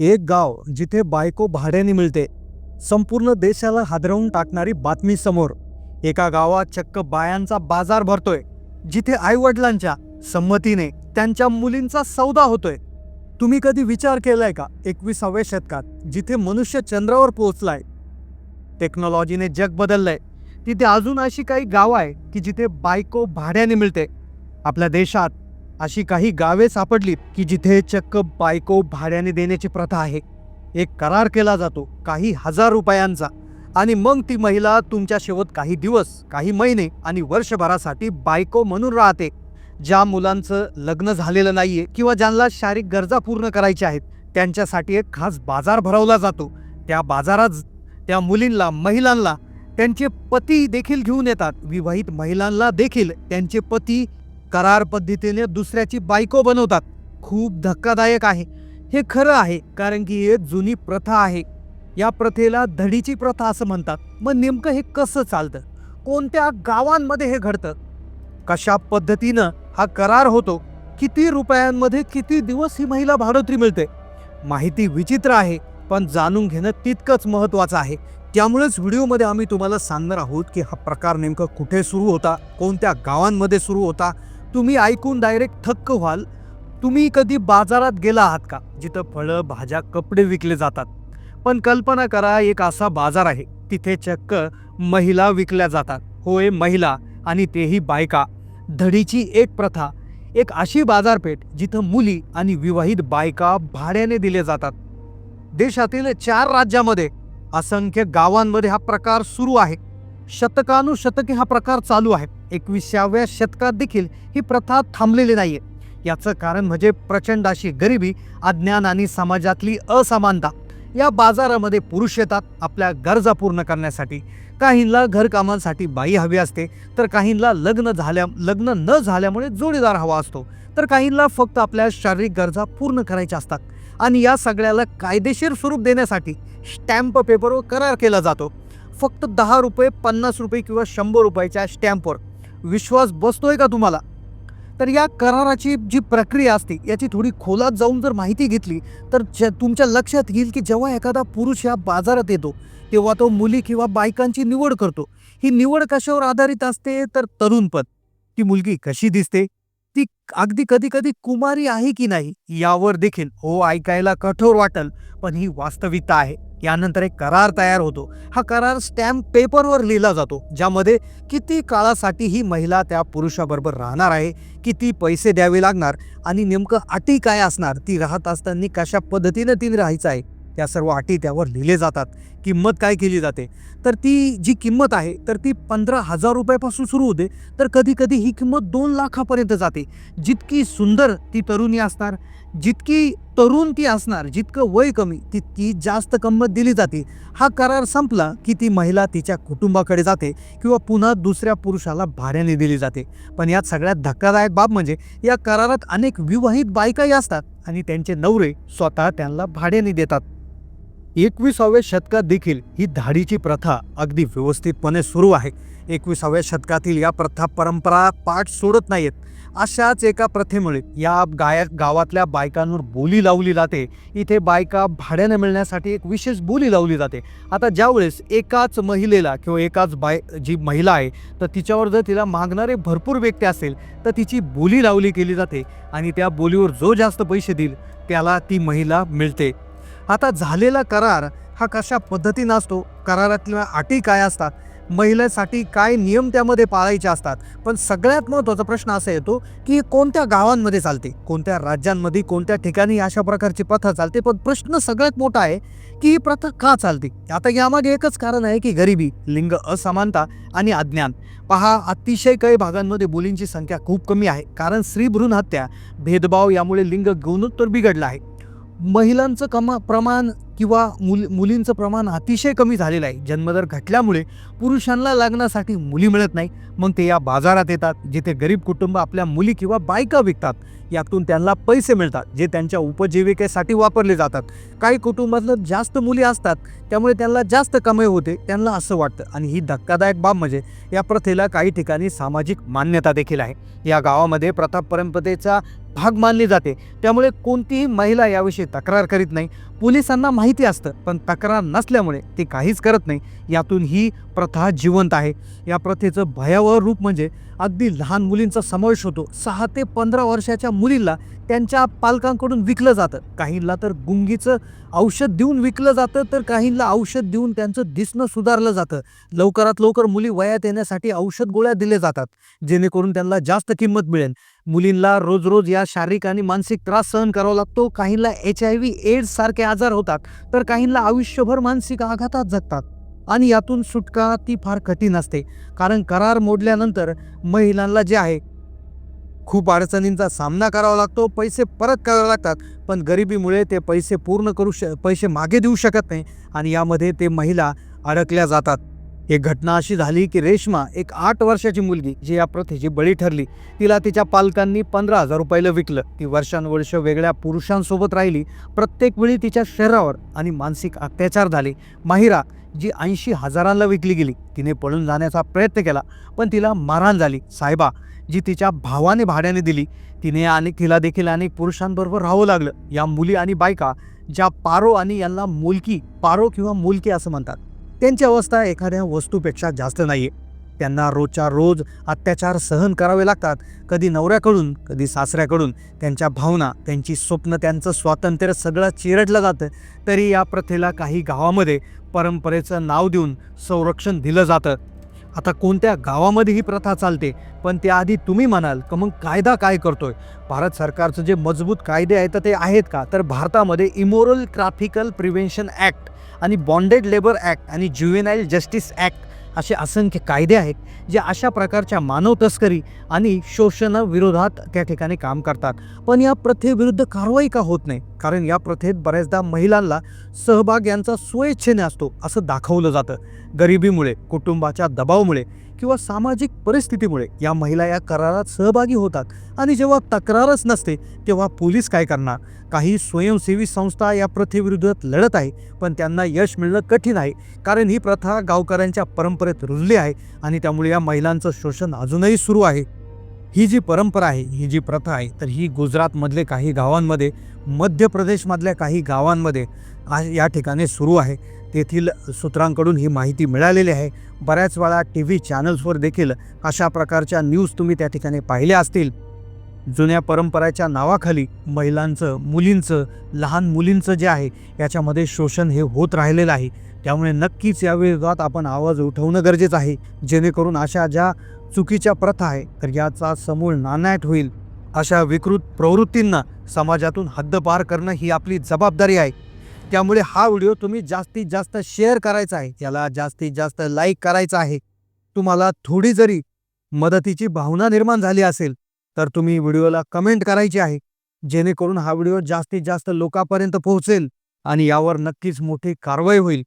एक गाव जिथे बायको भाड्याने मिळते संपूर्ण देशाला हादरवून टाकणारी बातमी समोर. एका गावात चक्क बायांचा बाजार भरतोय जिथे आईवडिलांच्या संमतीने त्यांच्या मुलींचा सौदा होतोय. तुम्ही कधी विचार केलाय का एकविसाव्या शतकात जिथे मनुष्य चंद्रावर पोहोचलाय? टेक्नॉलॉजीने जग बदललंय. तिथे अजून अशी काही गावं आहे की जिथे बायको भाड्याने मिळते. आपल्या देशात अशी काही गावे सापडलीत की जिथे चक्क बायको भाड्याने देण्याची प्रथा आहे. एक करार केला जातो काही हजार रुपयांचा. आणि मग ती महिला तुमच्या शेवट काही दिवस काही महिने आणि वर्षभरासाठी बायको म्हणून राहते. ज्या मुलांचं लग्न झालेलं नाहीये किंवा ज्यांना शारीरिक गरजा पूर्ण करायच्या आहेत त्यांच्यासाठी एक खास बाजार भरवला जातो. त्या बाजारात त्या मुलींना महिलांना त्यांचे पती देखील घेऊन येतात. विवाहित महिलांना देखील त्यांचे पती करार पद्धतीने दुसऱ्याची बायको बनवतात. खूप धक्कादायक आहे. हे खरं आहे कारण की एक जुनी प्रथा आहे. या प्रथेला धडीची प्रथा असं म्हणतात. मग नेमकं हे कसं चालतं? कोणत्या गावांमध्ये हे घडतं? कशा पद्धतीनं हा करार होतो? किती रुपयांमध्ये किती दिवस ही महिला भाडोत्री मिळते? माहिती विचित्र आहे पण जाणून घेणं तितकंच महत्त्वाचं आहे. त्यामुळेच व्हिडिओमध्ये आम्ही तुम्हाला सांगणार आहोत की हा प्रकार नेमकं कुठे सुरू होता? कोणत्या गावांमध्ये सुरू होता? तुम्ही ऐकून डायरेक्ट थक्क व्हाल. तुम्ही कधी बाजारात गेला आहात का? जिथं फळं भाज्या कपडे विकले जातात. पण कल्पना करा एक असा बाजार आहे. तिथे चक्क महिला विकल्या जातात. होय महिला आणि तेही बायका. धडीची एक प्रथा. एक अशी बाजारपेठ जिथं मुली आणि विवाहित बायका भाड्याने दिले जातात. देशातील चार राज्यामध्ये असंख्य गावांमध्ये हा प्रकार सुरू आहे. शतकानुशतके हा प्रकार चालू आहे. एकविसाव्या शतकात देखील ही प्रथा थांबलेली नाहीये. याचं कारण म्हणजे प्रचंड अशी गरिबी अज्ञान आणि समाजातली असमानता. या बाजारामध्ये पुरुष येतात आपल्या गरजा पूर्ण करण्यासाठी. काहींना घरकामांसाठी बाई हवी असते तर काहींना लग्न झाल्या लग्न न झाल्यामुळे जोडीदार हवा असतो. तर काहींना फक्त आपल्या शारीरिक गरजा पूर्ण करायच्या असतात. आणि या सगळ्याला कायदेशीर स्वरूप देण्यासाठी स्टॅम्प पेपरवर करार केला जातो. फक्त दहा रुपये पन्नास रुपये किंवा शंभर रुपयाच्या स्टॅम्पवर. विश्वास बसतोय का तुम्हाला? तर या कराराची जी प्रक्रिया असते याची थोडी खोलात जाऊन जर माहिती घेतली तर ज तुमच्या लक्षात येईल की जेव्हा एखादा पुरुष या बाजारात येतो तेव्हा तो मुली किंवा बायकांची निवड करतो. ही निवड कशावर आधारित असते? तर तरुणपद ती मुलगी कशी दिसते? ती अगदी कधी कधी कुमारी आहे की नाही यावर देखील हो ऐकायला कठोर वाटेल पण ही वास्तविकता आहे. यानंतर एक करार तयार होतो. हा करार स्टॅम्प पेपरवर लिहिला जातो ज्यामध्ये किती काळासाठी ही महिला त्या पुरुषाबरोबर राहणार आहे किती पैसे द्यावे लागणार आणि नेमकं अटी काय असणार ती राहत असताना कशा पद्धतीनं तिने राहायचं आहे त्या सर्व अटी त्यावर लिहिले जातात. किंमत काय केली जाते? तर ती जी किंमत आहे तर ती पंधरा हजार रुपयापासून सुरू होते. तर कधी कधी ही किंमत दोन लाखापर्यंत जाते. जितकी सुंदर ती तरुणी असणार जितकी तरुण ती असणार जितकं वय कमी तितकी जास्त किंमत दिली जाते. हा करार संपला की ती महिला तिच्या कुटुंबाकडे जाते किंवा पुन्हा दुसऱ्या पुरुषाला भाड्याने दिली जाते. पण यात सगळ्यात धक्कादायक बाब म्हणजे या करारात अनेक विवाहित बायकाही असतात आणि त्यांचे नवरे स्वतः त्यांना भाड्याने देतात. एकविसाव्या शतकात देखील ही धाडीची प्रथा अगदी व्यवस्थितपणे सुरू आहे. एकविसाव्या शतकातील या प्रथा परंपरा पाठ सोडत नाहीत. अशाच एका प्रथेमुळे या गायक गावातल्या बायकांवर बोली लावली जाते. इथे बायका भाड्याने मिळण्यासाठी एक विशेष बोली लावली जाते. आता ज्यावेळेस एकाच महिलेला किंवा एकाच बाय जी महिला आहे तर तिच्यावर जर तिला मागणारे भरपूर व्यक्ती असेल तर तिची बोली लावली केली जाते आणि त्या बोलीवर जो जास्त पैसे देईल त्याला ती महिला मिळते. आता झालेला करार हा कशा पद्धतीनं असतो? करारातल्या अटी काय असतात? महिलेसाठी काय नियम त्यामध्ये पाळायचे असतात? पण सगळ्यात महत्त्वाचा प्रश्न असा येतो की कोणत्या गावांमध्ये चालते? कोणत्या राज्यांमध्ये कोणत्या ठिकाणी अशा प्रकारची प्रथा चालते? पण प्रश्न सगळ्यात मोठा आहे की ही प्रथा का चालते? आता यामागे एकच कारण आहे की गरिबी लिंग असमानता आणि अज्ञान. पहा अतिशय काही भागांमध्ये मुलींची संख्या खूप कमी आहे. कारण स्त्री भ्रूण हत्या भेदभाव यामुळे लिंग गुणोत्तर बिघडलं आहे. महिलांचं कमा प्रमाण किंवा मुल मुलींचं प्रमाण अतिशय कमी झालेलं आहे. जन्मदर घटल्यामुळे पुरुषांना लग्नासाठी मुली मिळत नाही. मग ते या बाजारात येतात जिथे गरीब कुटुंब आपल्या मुली किंवा बायका विकतात. यातून त्यांना पैसे मिळतात जे त्यांच्या उपजीविकेसाठी वापरले जातात. काही कुटुंबातलं जास्त मुली असतात त्यामुळे त्यांना जास्त कमाई होते त्यांना असं वाटतं. आणि ही धक्कादायक बाब म्हणजे या प्रथेला काही ठिकाणी सामाजिक मान्यता देखील आहे. या गावामध्ये प्रथा परंपरेचा भाग मानली जाते. त्यामुळे कोणतीही महिला याविषयी तक्रार करीत नाही. पोलिसांना माहिती असतं पण तक्रार नसल्यामुळे ते काहीच करत नाही. यातून ही प्रथा जिवंत आहे. या प्रथेचं भयावह रूप म्हणजे अगदी लहान मुलींचा समावेश होतो. सहा ते पंधरा वर्षाच्या मुलींना त्यांच्या पालकांकडून विकलं जातं. काहींना तर गुंगीचं औषध देऊन विकलं जातं तर काहींना औषध देऊन त्यांचं दिसणं सुधारलं जातं. लवकरात लवकर मुली वयात येण्यासाठी औषध गोळ्या दिले जातात जेणेकरून त्यांना जास्त किंमत मिळेल. मुलींना रोज रोज या शारीरिक आणि मानसिक त्रास सहन करावा लागतो. काहींना एच आय व्ही एड्स सारखे आजार होतात तर काहींना आयुष्यभर मानसिक आघातात जगतात. आणि यातून सुटका ती फार कठीण असते. कारण करार मोडल्यानंतर महिलांना जे आहे खूप अडचणींचा सामना करावा लागतो पैसे परत करावे लागतात पण गरिबीमुळे ते पैसे पूर्ण करू श पैसे मागे देऊ शकत नाही आणि यामध्ये ते महिला अडकल्या जातात. एक घटना अशी झाली की रेश्मा एक आठ वर्षाची मुलगी जी या प्रथेची बळी ठरली. तिला तिच्या पालकांनी पंधरा हजार रुपयाला विकलं. ती वर्षानुवर्ष वेगळ्या पुरुषांसोबत राहिली. प्रत्येक वेळी तिच्या शरीरावर आणि मानसिक अत्याचार झाले. माहिरा जी ऐंशी हजारांना विकली गेली तिने पळून जाण्याचा प्रयत्न केला पण तिला मारहाण झाली. साहेबा जी तिच्या भावाने भाड्याने दिली तिने आणि तिला देखील अनेक पुरुषांबरोबर राहावं लागलं. या मुली आणि बायका ज्या पारो आणि यांना मुलकी पारो किंवा मुलकी असं म्हणतात. त्यांची अवस्था एखाद्या वस्तूपेक्षा जास्त नाही आहे त्यांना रोजच्या रोज अत्याचार सहन करावे लागतात. कधी नवऱ्याकडून कधी सासऱ्याकडून. त्यांच्या भावना त्यांची स्वप्न त्यांचं स्वातंत्र्य सगळं चिरडलं जातं. तरी या प्रथेला काही गावामध्ये परंपरेचं नाव देऊन संरक्षण दिलं जातं. आता कोणत्या गावामध्ये ही प्रथा चालते पण त्याआधी तुम्ही म्हणाल का मग कायदा काय करतोय? भारत सरकारचं जे मजबूत कायदे आहेत तर ते आहेत का? तर भारतामध्ये इमोरल ट्राफिकल प्रिव्हेन्शन ॲक्ट आणि बॉन्डेड लेबर ॲक्ट आणि ज्युएनाईल जस्टिस ॲक्ट असे असंख्य कायदे आहेत जे अशा प्रकारच्या मानव तस्करी आणि शोषणाविरोधात त्या ठिकाणी काम करतात. पण या प्रथेविरुद्ध कारवाई का होत नाही? कारण या प्रथेत बऱ्याचदा महिलांना सहभाग यांचा स्वेच्छेने असतो असं दाखवलं जातं. गरिबीमुळे कुटुंबाच्या दबावमुळे किंवा सामाजिक परिस्थितीमुळे या महिला या करारात सहभागी होतात. आणि जेव्हा तक्रारच नसते तेव्हा पोलीस काय करणार? काही स्वयंसेवी संस्था या प्रथेविरुद्ध लढत आहे पण त्यांना यश मिळणं कठीण आहे कारण ही प्रथा गावकऱ्यांच्या परंपरेत रुजली आहे आणि त्यामुळे या महिलांचं शोषण अजूनही सुरू आहे. ही जी परंपरा आहे ही जी प्रथा आहे तर ही गुजरातमधले काही गावांमध्ये मध्य प्रदेशमधल्या काही गावांमध्ये या ठिकाणी सुरू आहे. तेथील सूत्रांकडून ही माहिती मिळालेली आहे. बऱ्याच वेळा टी व्ही चॅनल्सवर देखील अशा प्रकारच्या न्यूज तुम्ही त्या ठिकाणी पाहिल्या असतील. जुन्या परंपराच्या नावाखाली महिलांचं मुलींचं लहान मुलींचं जे आहे याच्यामध्ये शोषण हे होत राहिलेलं आहे. त्यामुळे नक्कीच या विरोधात आपण आवाज उठवणं गरजेचं आहे. जेणेकरून अशा ज्या चुकीच्या प्रथा आहे तर याचा समूळ नानाट होईल. अशा विकृत प्रवृत्तींना समाजातून हद्दपार करणं ही आपली जबाबदारी आहे. त्यामुळे हा व्हिडिओ तुम्ही जास्तीत जास्त शेअर करायचा आहे. याला जास्तीत जास्त लाईक करायचा आहे. तुम्हाला थोडी जरी मदतीची भावना निर्माण झाली असेल तर तुम्ही व्हिडिओला कमेंट करायची आहे. जेणेकरून हा व्हिडिओ जास्तीत जास्त लोकांपर्यंत पोहोचेल आणि यावर नक्कीच मोठी कारवाई होईल.